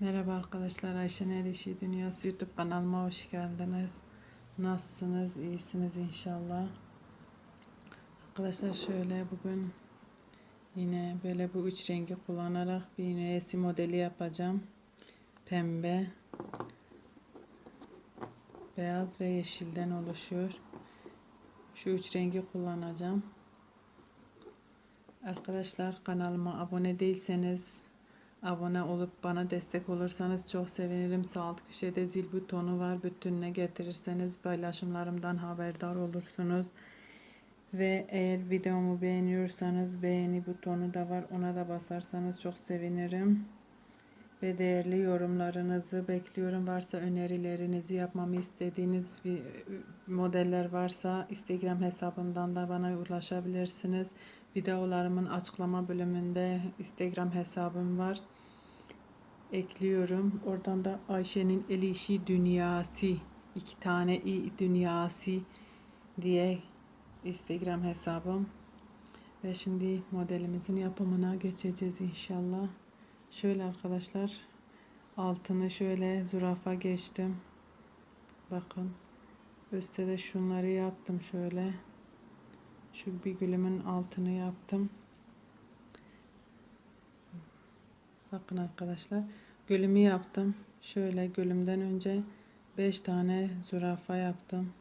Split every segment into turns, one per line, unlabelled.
Merhaba arkadaşlar Ayşe Nerişi Dünyası YouTube kanalıma hoş geldiniz. Nasılsınız? İyisiniz inşallah. Arkadaşlar şöyle bugün yine böyle bu üç rengi kullanarak bir yine esi modeli yapacağım. Pembe, beyaz ve yeşilden oluşuyor. Şu üç rengi kullanacağım. Arkadaşlar kanalıma abone değilseniz Abone olup bana destek olursanız çok sevinirim. Sağ alt köşede zil butonu var. Bütününe getirirseniz paylaşımlarımdan haberdar olursunuz. Ve eğer videomu beğeniyorsanız beğeni butonu da var. Ona da basarsanız çok sevinirim. Ve değerli yorumlarınızı bekliyorum. Varsa önerilerinizi yapmamı istediğiniz bir modeller varsa Instagram hesabımdan da bana ulaşabilirsiniz. Videolarımın açıklama bölümünde Instagram hesabım var. Ekliyorum. Oradan da Ayşe'nin el işi dünyası iki tane i dünyası diye Instagram hesabım. Ve şimdi modelimizin yapımına geçeceğiz inşallah. Şöyle arkadaşlar altını şöyle zürafa geçtim. Bakın üstte de şunları yaptım şöyle. Şu bir gülümün altını yaptım. Bakın arkadaşlar gülümü yaptım. Şöyle gülümden önce 5 tane zürafa yaptım.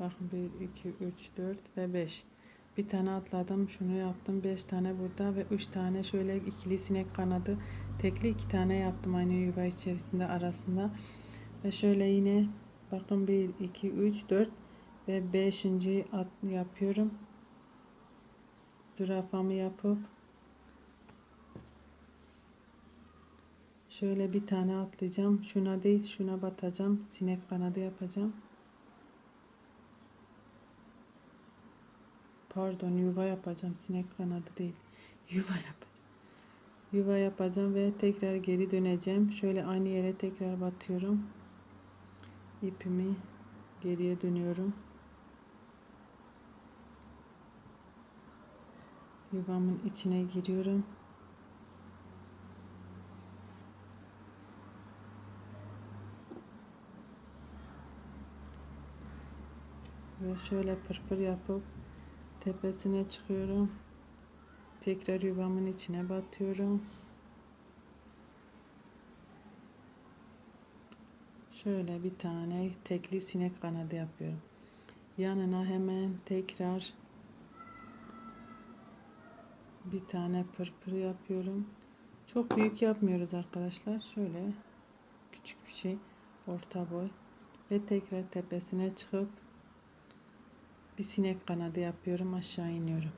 Bakın 1, 2, 3, 4 ve 5. Bir tane atladım. Şunu yaptım. 5 tane burada ve 3 tane şöyle ikili sinek kanadı. Tekli 2 tane yaptım aynı yuva içerisinde arasında. Ve şöyle yine bakın 1, 2, 3, 4 ve 5. at yapıyorum. Zürafamı yapıp şöyle bir tane atlayacağım. Şuna değil şuna batacağım. Sinek kanadı yapacağım. Pardon yuva yapacağım. Sinek kanadı değil. Yuva yapacağım. Yuva yapacağım ve tekrar geri döneceğim. Şöyle aynı yere tekrar batıyorum. İpimi geriye dönüyorum. Yuvamın içine giriyorum. Ve şöyle pırpır yapıp tepesine çıkıyorum. Tekrar yuvamın içine batıyorum. Şöyle bir tane tekli sinek kanadı yapıyorum. Yanına hemen tekrar bir tane pırpır yapıyorum. Çok büyük yapmıyoruz arkadaşlar. Şöyle küçük bir şey orta boy ve tekrar tepesine çıkıp bir sinek kanadı yapıyorum aşağı iniyorum.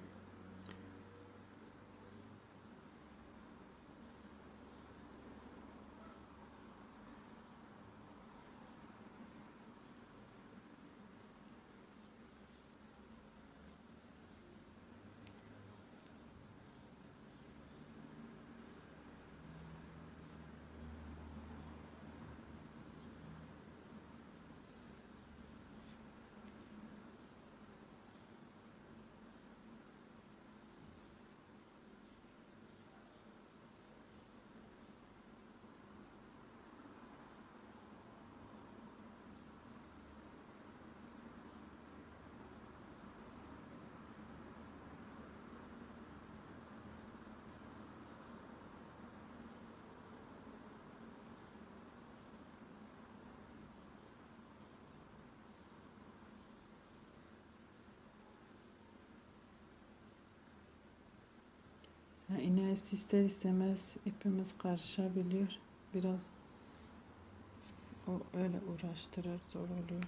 Yani ines ister istemez ipimiz karışabiliyor. Biraz o öyle uğraştırır, zor oluyor.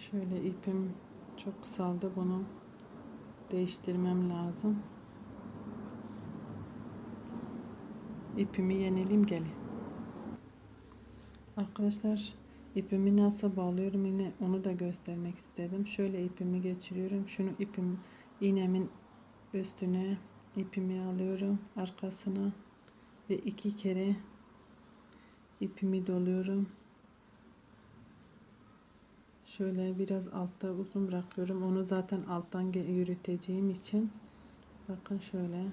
Şöyle ipim Çok kısaldı bunu değiştirmem lazım. İpimi yenileyim gelin. Arkadaşlar ipimi nasıl bağlıyorum yine onu da göstermek istedim. Şöyle ipimi geçiriyorum. Şunu ipim iğnemin üstüne ipimi alıyorum arkasına ve iki kere ipimi doluyorum. Şöyle biraz altta uzun bırakıyorum. Onu zaten alttan yürüteceğim için bakın şöyle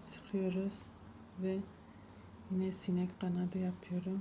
sıkıyoruz ve yine sinek kanadı yapıyorum.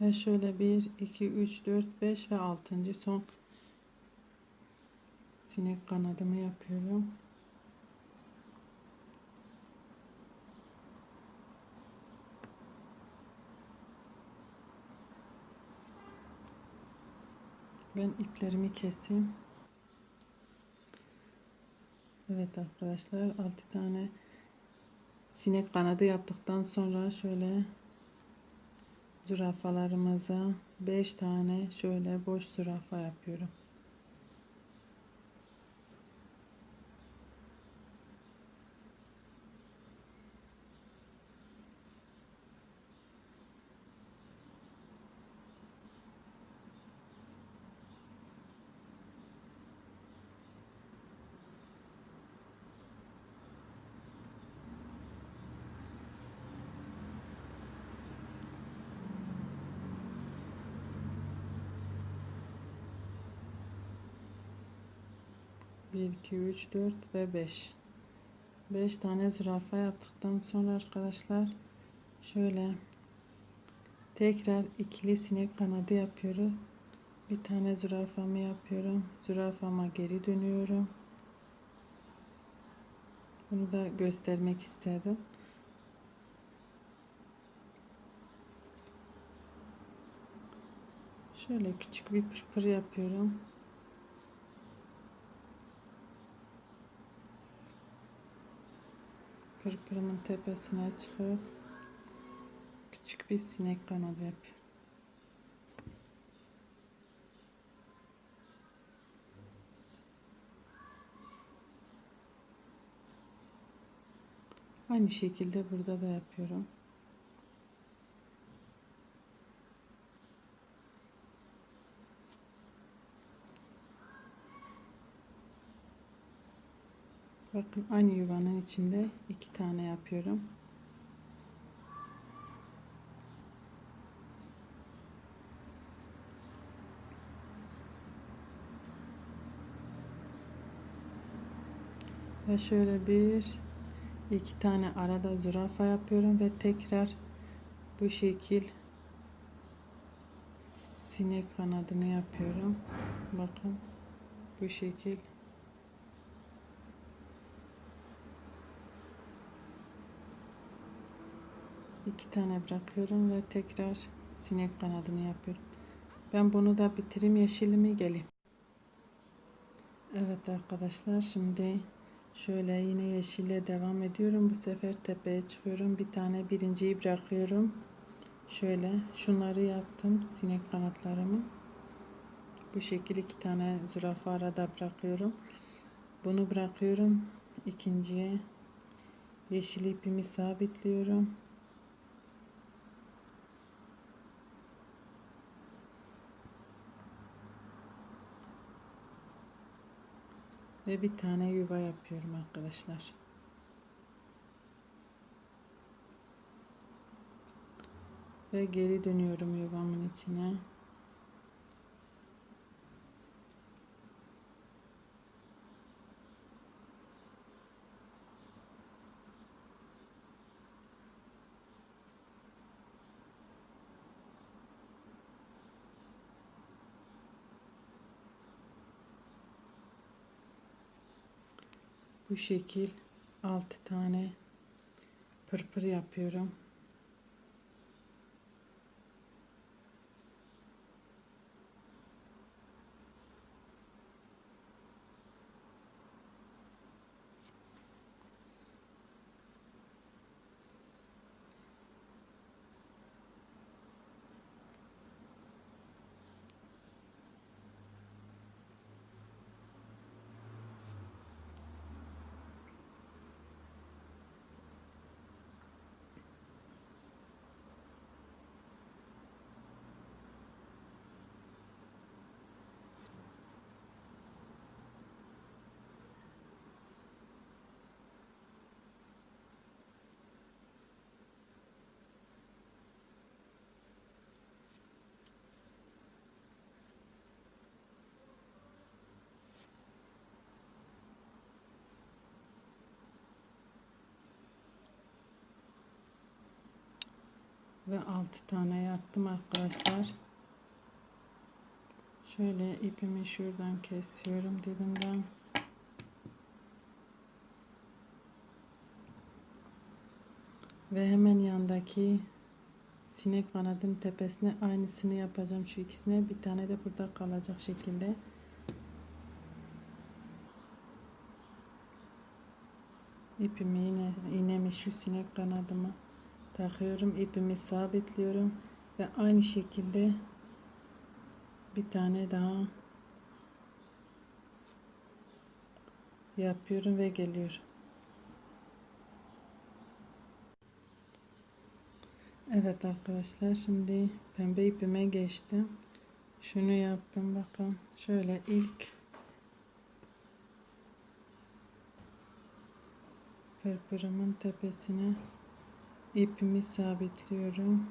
Ve şöyle 1, 2, 3, 4, 5 ve 6. son sinek kanadımı yapıyorum. Ben iplerimi keseyim. Evet arkadaşlar 6 tane sinek kanadı yaptıktan sonra şöyle zürafalarımıza 5 tane şöyle boş zürafa yapıyorum. Bir, iki, üç, dört ve beş. Beş tane zürafa yaptıktan sonra arkadaşlar şöyle tekrar ikili sinek kanadı yapıyorum. Bir tane zürafamı yapıyorum. Zürafama geri dönüyorum. Bunu da göstermek istedim. Şöyle küçük bir pırpır yapıyorum. Pırpırımın tepesine çıkıp küçük bir sinek kanadı yapıyorum. Aynı şekilde burada da yapıyorum. Bakın aynı yuvanın içinde iki tane yapıyorum. Ve şöyle bir iki tane arada zürafa yapıyorum ve tekrar bu şekil sinek kanadını yapıyorum. Bakın bu şekil iki tane bırakıyorum ve tekrar sinek kanadını yapıyorum. Ben bunu da bitireyim yeşilimi geleyim. Evet arkadaşlar şimdi şöyle yine yeşille devam ediyorum. Bu sefer tepeye çıkıyorum. Bir tane birinciyi bırakıyorum. Şöyle şunları yaptım sinek kanatlarımı. Bu şekil iki tane zürafa arada bırakıyorum. Bunu bırakıyorum. ikinciye yeşil ipimi sabitliyorum. Ve bir tane yuva yapıyorum arkadaşlar. Ve geri dönüyorum yuvamın içine. Bu şekil 6 tane pırpır yapıyorum. Ve 6 tane yaptım arkadaşlar. Şöyle ipimi şuradan kesiyorum dibinden. Ve hemen yandaki sinek kanadın tepesine aynısını yapacağım şu ikisine. Bir tane de burada kalacak şekilde. İpimi yine iğnemi şu sinek kanadıma takıyorum. ipimi sabitliyorum ve aynı şekilde bir tane daha yapıyorum ve geliyorum. Evet arkadaşlar şimdi pembe ipime geçtim. Şunu yaptım bakın. Şöyle ilk pırpırımın tepesine ipimi sabitliyorum.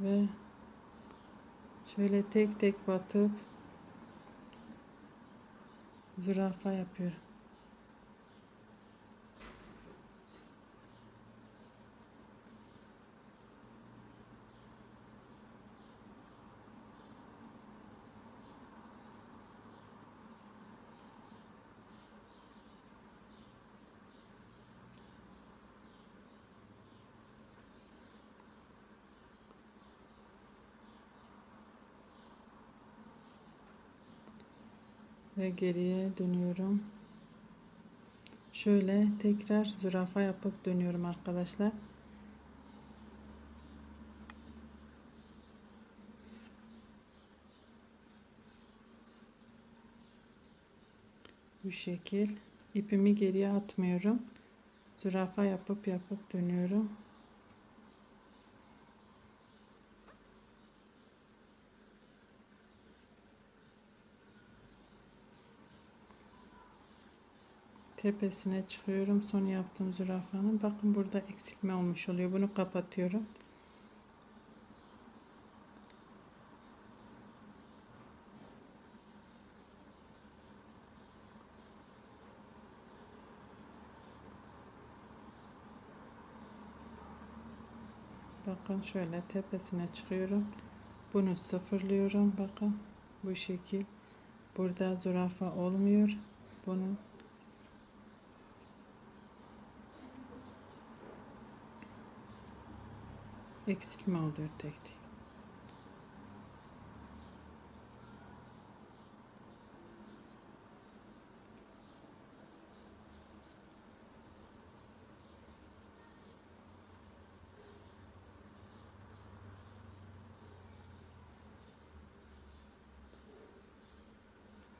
Ve şöyle tek tek batıp zürafa yapıyorum. Ve geriye dönüyorum. Şöyle tekrar zürafa yapıp dönüyorum arkadaşlar. Bu şekil ipimi geriye atmıyorum. Zürafa yapıp yapıp dönüyorum. Tepesine çıkıyorum. Son yaptığım zürafanın. Bakın burada eksilme olmuş oluyor. Bunu kapatıyorum. Bakın şöyle tepesine çıkıyorum. Bunu sıfırlıyorum. Bakın bu şekil. Burada zürafa olmuyor. Bunu eksilme oluyor tek tek.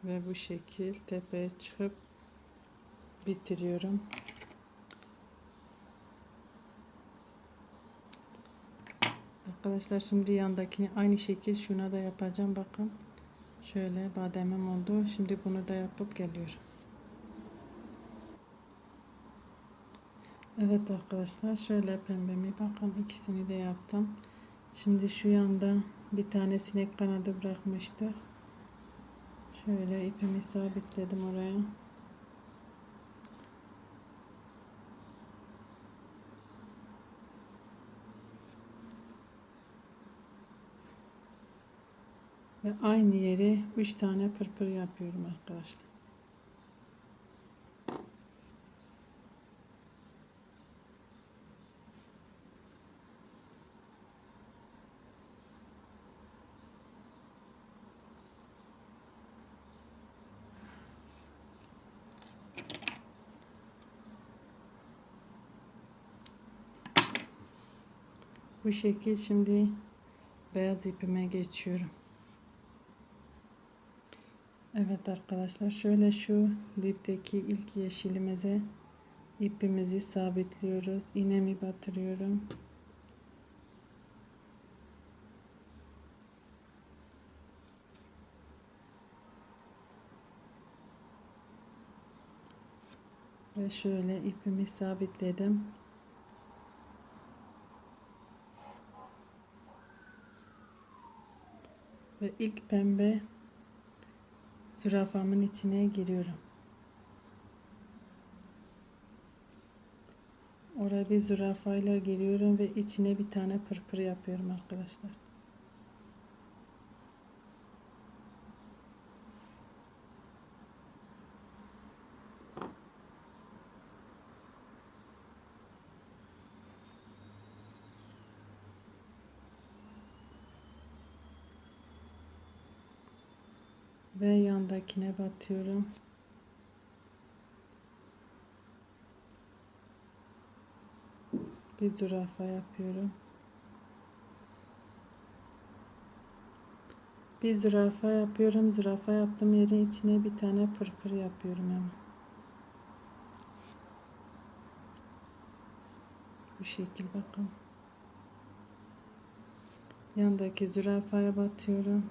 Ve bu şekil tepeye çıkıp bitiriyorum. Arkadaşlar şimdi yandakini aynı şekil şuna da yapacağım bakın. Şöyle bademim oldu. Şimdi bunu da yapıp geliyorum. Evet arkadaşlar şöyle pembemi bakın ikisini de yaptım. Şimdi şu yanda bir tane sinek kanadı bırakmıştık. Şöyle ipimi sabitledim oraya. Ve aynı yere 3 tane pırpır yapıyorum arkadaşlar. Bu şekil şimdi beyaz ipime geçiyorum. Evet arkadaşlar şöyle şu dipteki ilk yeşilimize ipimizi sabitliyoruz. İğnemi batırıyorum. Ve şöyle ipimi sabitledim. Ve ilk pembe zürafamın içine giriyorum. Oraya bir zürafayla giriyorum ve içine bir tane pırpır yapıyorum arkadaşlar. ve yandakine batıyorum. Bir zürafa yapıyorum. Bir zürafa yapıyorum. Zürafa yaptığım yerin içine bir tane pırpır yapıyorum hemen. Bu şekil bakın. Yandaki zürafaya batıyorum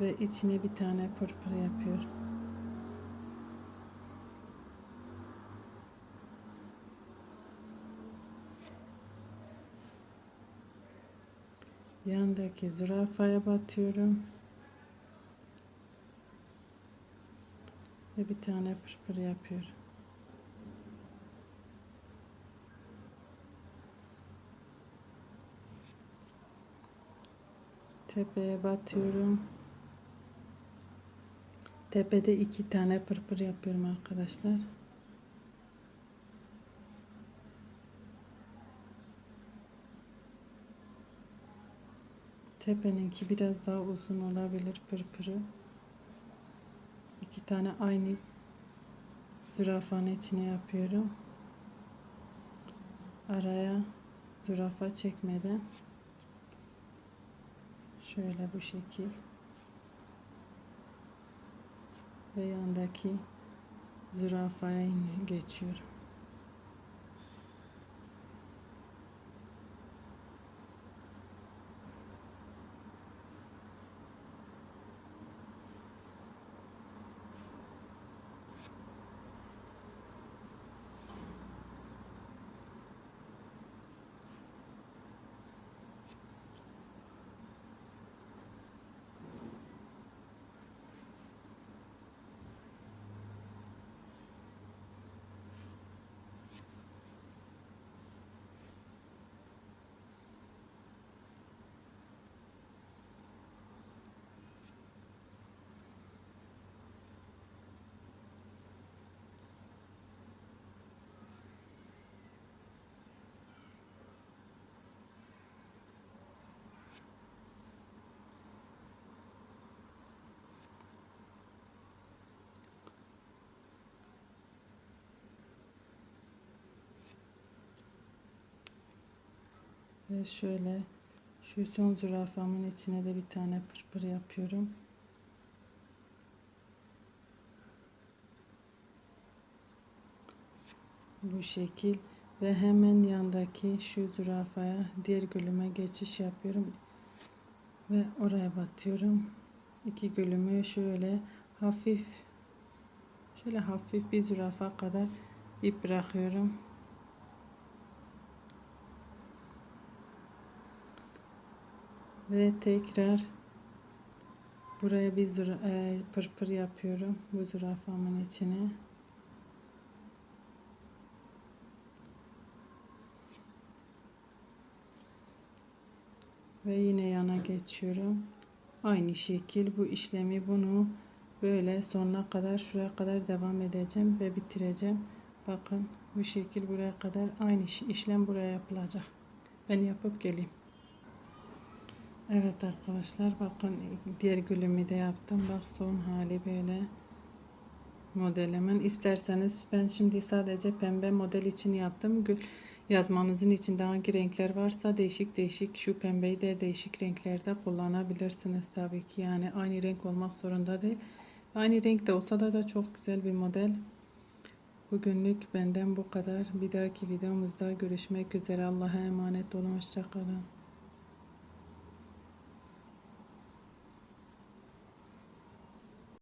ve içine bir tane pırpır yapıyorum. Yandaki zürafaya batıyorum. Ve bir tane pırpır yapıyorum. Tepeye batıyorum. Tepede iki tane pırpır yapıyorum arkadaşlar. Tepeninki biraz daha uzun olabilir pırpırı. İki tane aynı zürafanın içine yapıyorum. Araya zürafa çekmeden şöyle bu şekil ve yandaki zürafaya geçiyorum. Ve şöyle şu son zürafamın içine de bir tane pırpır yapıyorum. Bu şekil Ve hemen yandaki şu zürafaya diğer gülüme geçiş yapıyorum. Ve oraya batıyorum. İki gülümü şöyle hafif şöyle hafif bir zürafa kadar ip bırakıyorum. Ve tekrar buraya bir züra, e, pırpır yapıyorum bu zürafamın içine. Ve yine yana geçiyorum. Aynı şekil bu işlemi bunu böyle sonuna kadar şuraya kadar devam edeceğim ve bitireceğim. Bakın bu şekil buraya kadar aynı iş- işlem buraya yapılacak. Ben yapıp geleyim. Evet arkadaşlar bakın diğer gülümü de yaptım. Bak son hali böyle modelimin. İsterseniz ben şimdi sadece pembe model için yaptım. Gül yazmanızın içinde hangi renkler varsa değişik değişik şu pembeyi de değişik renklerde kullanabilirsiniz tabii ki. Yani aynı renk olmak zorunda değil. Aynı renkte olsa da da çok güzel bir model. Bugünlük benden bu kadar. Bir dahaki videomuzda görüşmek üzere. Allah'a emanet olun. Hoşçakalın.